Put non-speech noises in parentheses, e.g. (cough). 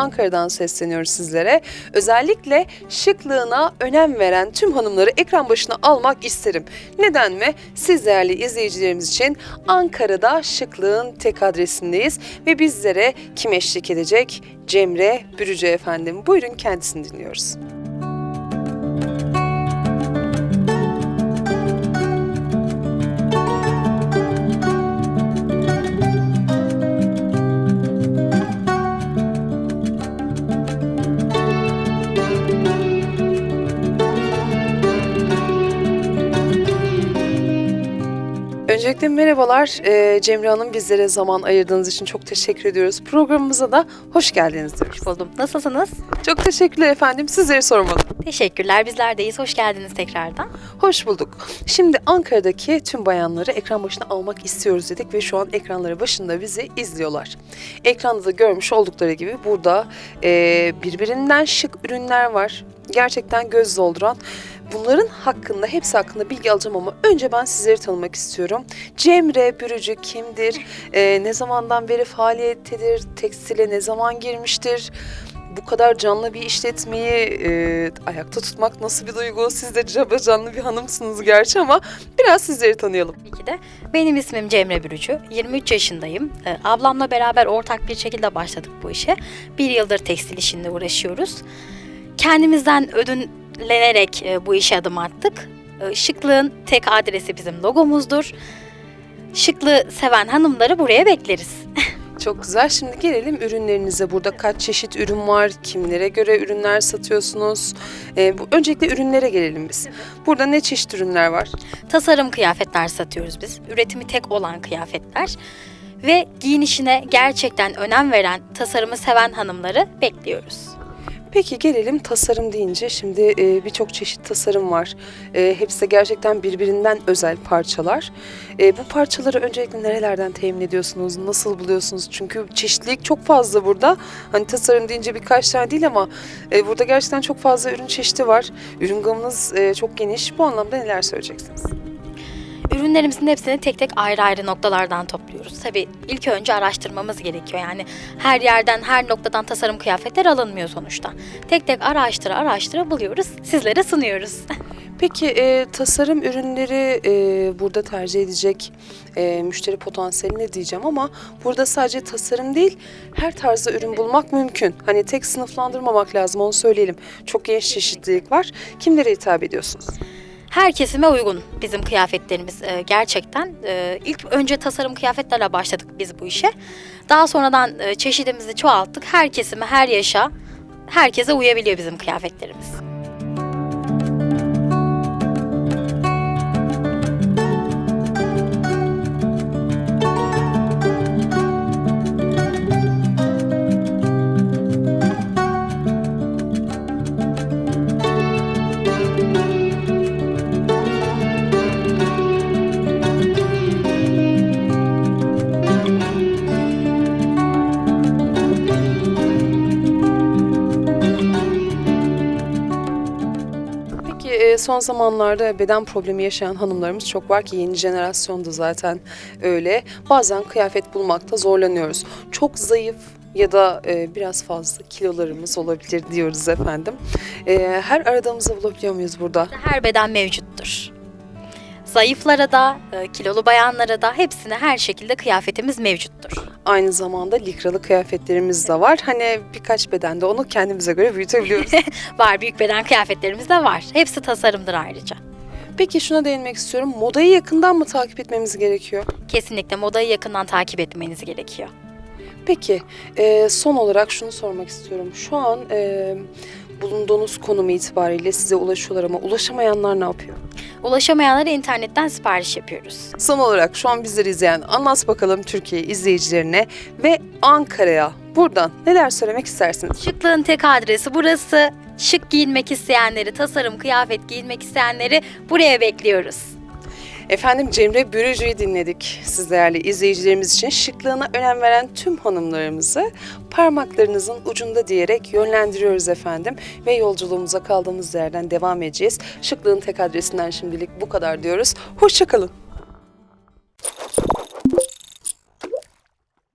Ankara'dan sesleniyoruz sizlere. Özellikle şıklığına önem veren tüm hanımları ekran başına almak isterim. Neden mi? Siz değerli izleyicilerimiz için Ankara'da şıklığın tek adresindeyiz ve bizlere kim eşlik edecek? Cemre Bürücü efendim. Buyurun kendisini dinliyoruz. Öncelikle merhabalar Ee, Cemre Hanım bizlere zaman ayırdığınız için çok teşekkür ediyoruz. Programımıza da hoş geldiniz diyoruz. Hoş buldum. Nasılsınız? Çok teşekkürler efendim sizleri sormadım. Teşekkürler. Bizler deyiz. Hoş geldiniz tekrardan. Hoş bulduk. Şimdi Ankara'daki tüm bayanları ekran başına almak istiyoruz dedik ve şu an ekranları başında bizi izliyorlar. Ekranda da görmüş oldukları gibi burada e, birbirinden şık ürünler var. Gerçekten göz dolduran. Bunların hakkında, hepsi hakkında bilgi alacağım ama önce ben sizleri tanımak istiyorum. Cemre Bürücü kimdir? E, ne zamandan beri faaliyettedir? Tekstile ne zaman girmiştir? Bu kadar canlı bir işletmeyi e, ayakta tutmak nasıl bir duygu? Siz de caba canlı bir hanımsınız gerçi ama biraz sizleri tanıyalım. Tabii de. Benim ismim Cemre Bürücü. 23 yaşındayım. Ee, Ablamla beraber ortak bir şekilde başladık bu işe. Bir yıldır tekstil işinde uğraşıyoruz. Kendimizden ödünlenerek e, bu işe adım attık. E, Şıklığın tek adresi bizim logomuzdur. Şıklığı seven hanımları buraya bekleriz. (laughs) Çok güzel. Şimdi gelelim ürünlerinize. Burada kaç çeşit ürün var? Kimlere göre ürünler satıyorsunuz? E, bu öncelikle ürünlere gelelim biz. Burada ne çeşit ürünler var? Tasarım kıyafetler satıyoruz biz. Üretimi tek olan kıyafetler. Ve giyinişine gerçekten önem veren, tasarımı seven hanımları bekliyoruz. Peki gelelim tasarım deyince şimdi e, birçok çeşit tasarım var. E, hepsi de gerçekten birbirinden özel parçalar. E, bu parçaları öncelikle nerelerden temin ediyorsunuz? Nasıl buluyorsunuz? Çünkü çeşitlilik çok fazla burada. Hani tasarım deyince birkaç tane değil ama e, burada gerçekten çok fazla ürün çeşidi var. Ürün gamınız e, çok geniş. Bu anlamda neler söyleyeceksiniz? Ürünlerimizin hepsini tek tek ayrı ayrı noktalardan topluyoruz. Tabii ilk önce araştırmamız gerekiyor. Yani her yerden, her noktadan tasarım kıyafetler alınmıyor sonuçta. Tek tek araştıra araştıra buluyoruz, sizlere sunuyoruz. (laughs) Peki e, tasarım ürünleri e, burada tercih edecek e, müşteri potansiyeli ne diyeceğim ama burada sadece tasarım değil her tarzda ürün bulmak mümkün. Hani tek sınıflandırmamak lazım onu söyleyelim. Çok geniş çeşitlilik var. Kimlere hitap ediyorsunuz? Her kesime uygun bizim kıyafetlerimiz e, gerçekten. E, ilk önce tasarım kıyafetlerle başladık biz bu işe. Daha sonradan e, çeşidimizi çoğalttık. Her kesime, her yaşa, herkese uyabiliyor bizim kıyafetlerimiz. Son zamanlarda beden problemi yaşayan hanımlarımız çok var ki yeni jenerasyonda zaten öyle. Bazen kıyafet bulmakta zorlanıyoruz. Çok zayıf ya da e, biraz fazla kilolarımız olabilir diyoruz efendim. E, her aradığımızı bulabiliyor muyuz burada? Her beden mevcuttur. Zayıflara da, e, kilolu bayanlara da hepsine her şekilde kıyafetimiz mevcuttur. Aynı zamanda likralı kıyafetlerimiz de var. Hani birkaç bedende onu kendimize göre büyütebiliyoruz. (laughs) Var büyük beden kıyafetlerimiz de var. Hepsi tasarımdır ayrıca. Peki şuna değinmek istiyorum. Modayı yakından mı takip etmemiz gerekiyor? Kesinlikle modayı yakından takip etmeniz gerekiyor. Peki e, son olarak şunu sormak istiyorum. Şu an e, bulunduğunuz konum itibariyle size ulaşıyorlar ama ulaşamayanlar ne yapıyor? Ulaşamayanlara internetten sipariş yapıyoruz. Son olarak şu an bizleri izleyen anlat bakalım Türkiye izleyicilerine ve Ankara'ya buradan neler söylemek istersiniz? Şıklığın tek adresi burası. Şık giyinmek isteyenleri, tasarım, kıyafet giyinmek isteyenleri buraya bekliyoruz. Efendim Cemre Bürücü'yü dinledik. Siz değerli izleyicilerimiz için şıklığına önem veren tüm hanımlarımızı parmaklarınızın ucunda diyerek yönlendiriyoruz efendim. Ve yolculuğumuza kaldığımız yerden devam edeceğiz. Şıklığın tek adresinden şimdilik bu kadar diyoruz. Hoşçakalın.